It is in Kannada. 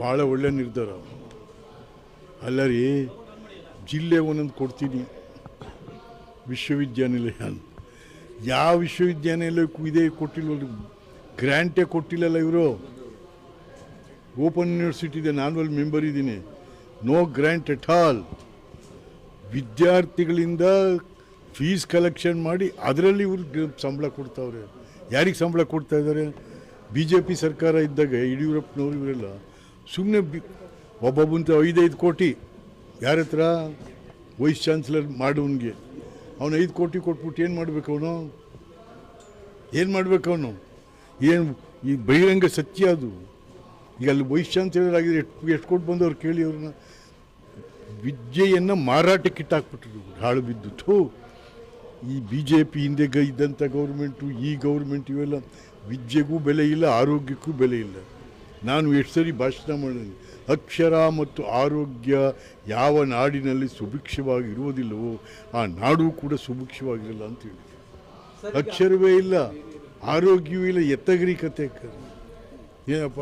ಭಾಳ ಒಳ್ಳೆ ನಿರ್ಧಾರ. ಅಲ್ಲ ರೀ ಜಿಲ್ಲೆ ಒಂದೊಂದು ಕೊಡ್ತೀನಿ. ವಿಶ್ವವಿದ್ಯಾನಿಲಯ. ಯಾವ ವಿಶ್ವವಿದ್ಯಾನಿಲಯಕ್ಕೂ ಇದೇ ಕೊಟ್ಟಿಲ್ಲ ಗ್ರ್ಯಾಂಟೇ ಕೊಟ್ಟಿಲ್ಲಲ್ಲ ಇವರು. ಓಪನ್ ಯೂನಿವರ್ಸಿಟಿದೆ ನಾನು ಅಲ್ಲಿ ಮೆಂಬರ್ ಇದ್ದೀನಿ. No grant at all. ವಿದ್ಯಾರ್ಥಿಗಳಿಂದ ಫೀಸ್ ಕಲೆಕ್ಷನ್ ಮಾಡಿ ಅದರಲ್ಲಿ ಇವ್ರಿಗೆ ಸಂಬಳ ಕೊಡ್ತಾವ್ರೆ. ಯಾರಿಗೆ ಸಂಬಳ ಕೊಡ್ತಾ ಇದ್ದಾರೆ ಬಿ ಜೆ ಪಿ ಸರ್ಕಾರ ಇದ್ದಾಗ ಯಡಿಯೂರಪ್ಪನವರು ಇವರೆಲ್ಲ ಸುಮ್ಮನೆ ಬಿ ಒಬ್ಬೊಬ್ಬಂತ ಐದೈದು ಕೋಟಿ, ಯಾರ ಹತ್ರ ವೈಸ್ ಚಾನ್ಸಲರ್ ಮಾಡೋನಿಗೆ ಅವನು ಐದು ಕೋಟಿ ಕೊಟ್ಬಿಟ್ಟು ಏನು ಮಾಡಬೇಕು ಅವನು? ಏನು ಮಾಡಬೇಕು ಅವನು? ಏನು ಈ ಬಹಿರಂಗ ಸತ್ಯ ಅದು? ಈಗ ಅಲ್ಲಿ ವೈಸ್ ಚಾನ್ಸಲರ್ ಆಗಿದ್ರೆ ಎಷ್ಟು ಎಷ್ಟು ಕೊಟ್ಟು ಬಂದವ್ರು ಕೇಳಿ ಅವ್ರನ್ನ? ವಿದ್ಯೆಯನ್ನು ಮಾರಾಟಕ್ಕಿಟ್ಟಾಕ್ಬಿಟ್ರು ಹಾಳು ಬಿದ್ದು. ಈ ಬಿ ಜೆ ಪಿ ಹಿಂದೆ ಗ ಇದ್ದಂಥ ಗೌರ್ಮೆಂಟು ಈ ಗೌರ್ಮೆಂಟ್ ಇವೆಲ್ಲ ವಿದ್ಯೆಗೂ ಬೆಲೆ ಇಲ್ಲ ಆರೋಗ್ಯಕ್ಕೂ ಬೆಲೆ ಇಲ್ಲ. ನಾನು ಎಷ್ಟು ಸರಿ ಭಾಷಣ ಮಾಡಿದ್ದೀನಿ ಅಕ್ಷರ ಮತ್ತು ಆರೋಗ್ಯ ಯಾವ ನಾಡಿನಲ್ಲಿ ಸುಭಿಕ್ಷವಾಗಿ ಇರುವುದಿಲ್ಲವೋ ಆ ನಾಡು ಕೂಡ ಸುಭಿಕ್ಷವಾಗಿರಲ್ಲ ಅಂತೇಳಿ ಅಕ್ಷರವೇ ಇಲ್ಲ ಆರೋಗ್ಯವೂ ಇಲ್ಲ ಎತ್ತಗರಿ ಕತೆ ಏನಪ್ಪ?